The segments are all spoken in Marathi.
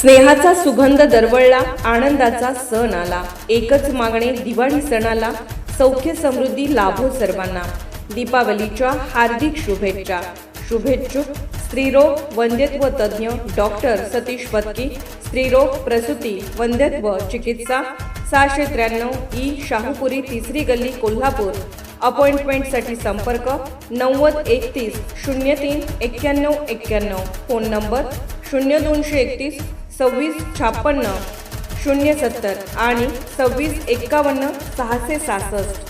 स्नेहाचा सुगंध दरवळला आनंदाचा सण आला. एकच मागणे दिवाळी सणाला सौख्य समृद्धी लाभो सर्वांना. दीपावलीच्या हार्दिक शुभेच्छा. शुभेच्छुक स्त्रीरोग वंध्यत्व तज्ज्ञ डॉक्टर सतीश पत्की स्त्रीरोग प्रसूती वंध्यत्व चिकित्सा सहाशे त्र्याण्णव ई शाहूपुरी तिसरी गल्ली कोल्हापूर. अपॉइंटमेंटसाठी संपर्क नव्वद एकतीस शून्य तीन एक्क्याण्णव एक्क्याण्णव. फोन नंबर शून्य दोनशे एकतीस सव्वीस छापन्न शून्य सत्तर आणि सव्वीस एक्कावन्न सहाशे सहासष्ट.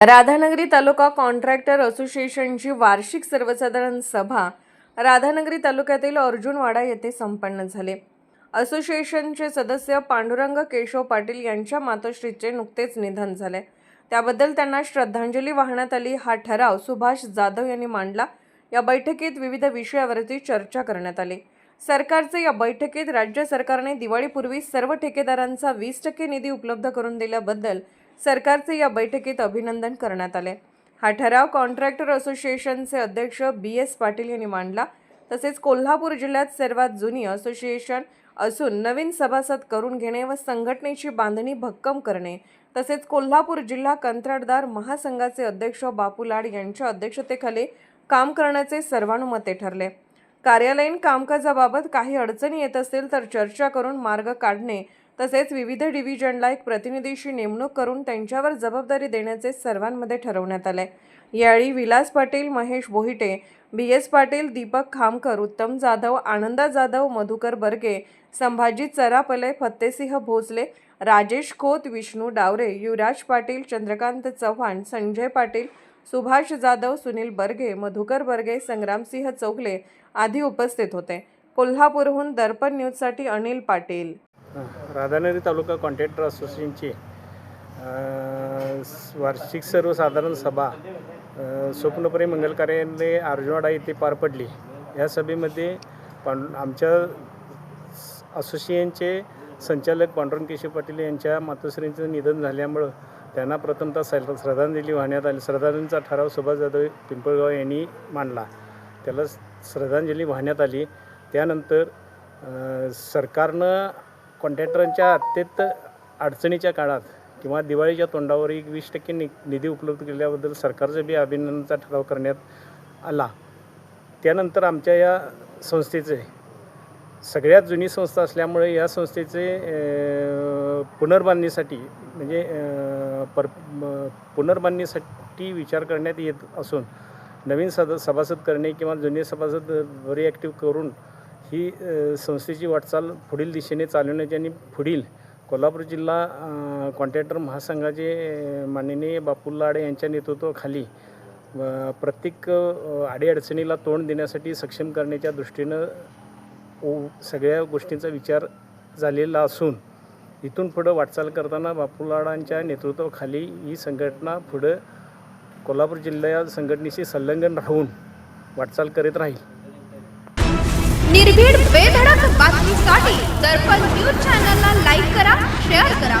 राधानगरी तालुका कॉन्ट्रॅक्टर असोसिएशनची वार्षिक सर्वसाधारण सभा राधानगरी तालुक्यातील अर्जुनवाडा येथे संपन्न झाले. असोसिएशनचे सदस्य पांडुरंग केशव पाटील यांच्या मातोश्रीचे नुकतेच निधन झाले. त्याबद्दल त्यांना श्रद्धांजली वाहण्यात आली. हा ठराव सुभाष जाधव यांनी मांडला. या बैठकीत विविध विषयावरती चर्चा करण्यात आली. सरकारचे या बैठकीत राज्य सरकारने दिवाळीपूर्वी सर्व ठेकेदारांचा वीस टक्के निधी उपलब्ध करून दिल्याबद्दल सरकारचे या बैठकीत अभिनंदन करण्यात आले. हा ठराव कॉन्ट्रॅक्टर असोसिएशनचे अध्यक्ष बी एस पाटील यांनी मांडला. तसेच कोल्हापूर जिल्ह्यात सर्वात जुनी असोसिएशन असून नवीन सभासद करून घेणे व संघटनेची बांधणी भक्कम करणे तसेच कोल्हापूर जिल्हा कंत्राटदार महासंघाचे अध्यक्ष बापू लाड यांच्या अध्यक्षतेखाली काम करण्याचे सर्वानुमते ठरले. कार्यालयीन कामकाजाबाबत काही अडचणी येत असतील तर चर्चा करून मार्ग काढणे तसेच विविध डिव्हिजनला एक प्रतिनिधीशी नेमणूक करून त्यांच्यावर जबाबदारी देण्याचे सर्वांमध्ये ठरवण्यात आले. यावेळी विलास पाटील महेश बोहिटे बी एस पाटील दीपक खामकर उत्तम जाधव आनंदा जाधव मधुकर बर्गे संभाजी चरापले फत्तेसिंह भोसले राजेश खोत विष्णू डावरे युवराज पाटील चंद्रकांत चव्हाण संजय पाटील सुभाष जाधव सुनील बर्गे मधुकर बर्गे संग्रामसिंह चौगले आदी उपस्थित होते. कोल्हापूरहून दर्पण न्यूजसाठी अनिल पाटील. राधानगरी तालुका कॉन्ट्रॅक्टर असोसिएशनची वार्षिक सर्वसाधारण सभा स्वप्नपुरी मंगल कार्यालय येथे पार पडली. या सभेमध्ये पांड आमच्या असोसिएशनचे संचालक पांडुरंग केशव पाटील यांच्या मातोश्रींचं निधन झाल्यामुळं त्यांना प्रथमतः सर श्रद्धांजली वाहण्यात आली. श्रद्धांजलीचा ठराव सुभाष जाधव पिंपळगाव यांनी मांडला. त्याला श्रद्धांजली वाहण्यात आली. त्यानंतर सरकारनं कॉन्ट्रॅक्टरांच्या अत्यंत अडचणीच्या काळात किंवा दिवाळीच्या तोंडावर एक वीस टक्के नि निधी उपलब्ध केल्याबद्दल सरकारचं बी अभिनंदनचा ठराव करण्यात आला. त्यानंतर आमच्या या संस्थेचे सगळ्यात जुनी संस्था असल्यामुळे या संस्थेचे पुनर्बांधणीसाठी म्हणजे पर पुनर्बांधणीसाठी विचार करण्यात येत असून नवीन सद सभासद करणे किंवा जुने सभासद रिॲक्टिव्ह करून ही संस्थेची वाटचाल पुढील दिशेने चालवण्याची आणि पुढील कोल्हापूर जिल्हा कॉन्ट्रॅक्टर महासंघाचे माननीय बापू लाडे यांच्या नेतृत्वाखाली प्रत्येक अडीअडचणीला तोंड देण्यासाठी सक्षम करण्याच्या दृष्टीनं सगळ्या गोष्टींचा विचार झालेला असून इथून पुढं वाटचाल करताना बापूलाडांच्या नेतृत्वाखाली ही संघटना पुढं कोल्हापूर जिल्ह्या संघटनेशी संलग्न राहून वाटचाल करीत राहील. निर्भीड बेधडक बातमीसाठी दर्पण न्यूज चॅनलला लाईक करा शेअर करा.